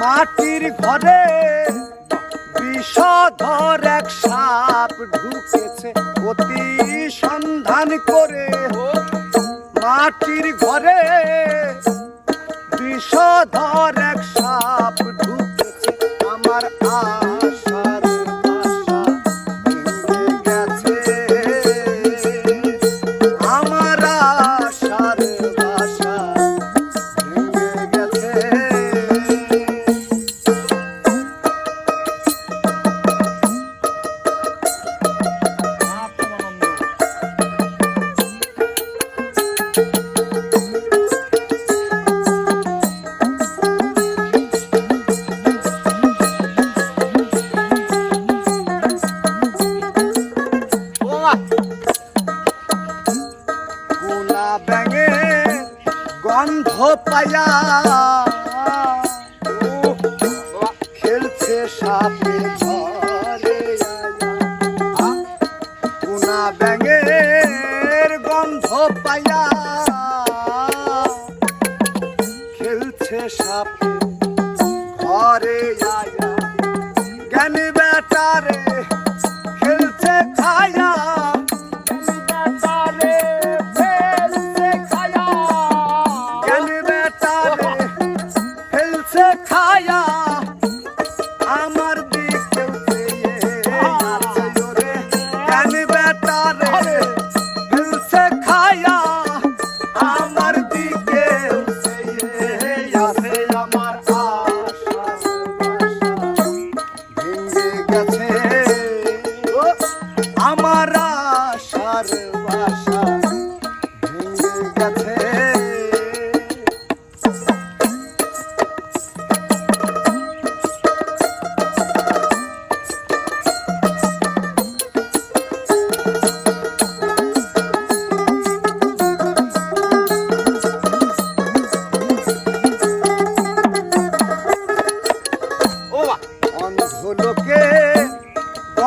মাটির ঘরে বিষধর এক সাপ ঢুকেছে। অতি সন্ধান করে মাটির ঘরে বিষধর এক সাপ ঢুকে পায়া। খেলছে সাপে ঘরে আয়া। কোনা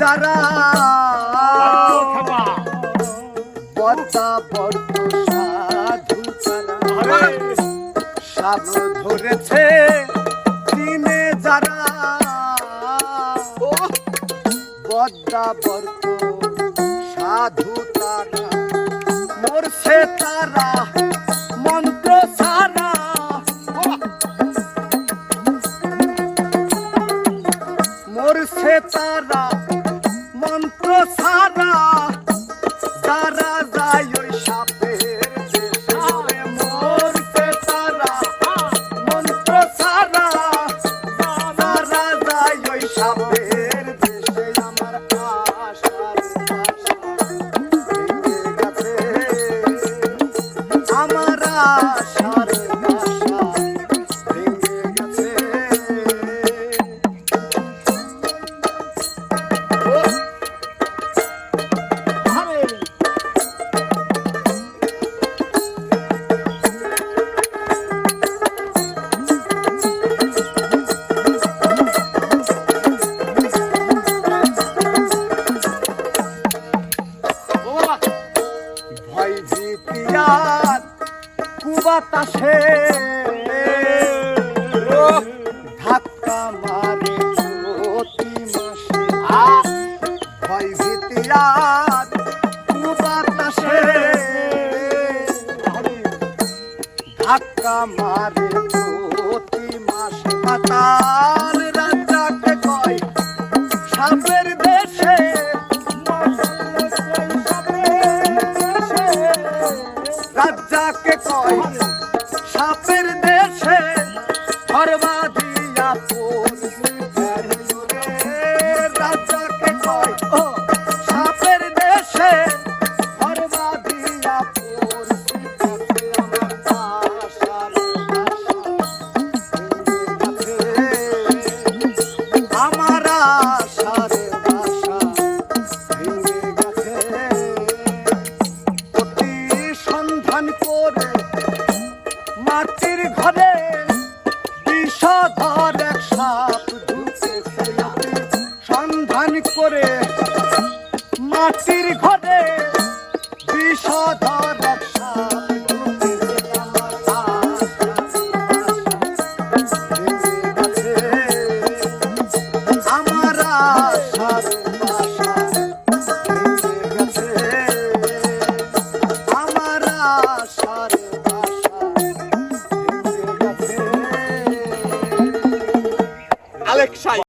যারা পচা বর্ত সাধু যারা ধরেছে দিনে যারা। বদ্দা বর্ত সাধু তারা মরছে তারা মন্ত্র সারা মরছে তারা। Oh. বাতাসে ধাক্কা মারে প্রতি মাসে। ভয় ভীতি বাতাসে। ধাক্কা সন্ধান করে মাটির ঘরে বিষধর এক সাপ সন্ধান করে মাটির ঘরে বিষধর এক সাপ।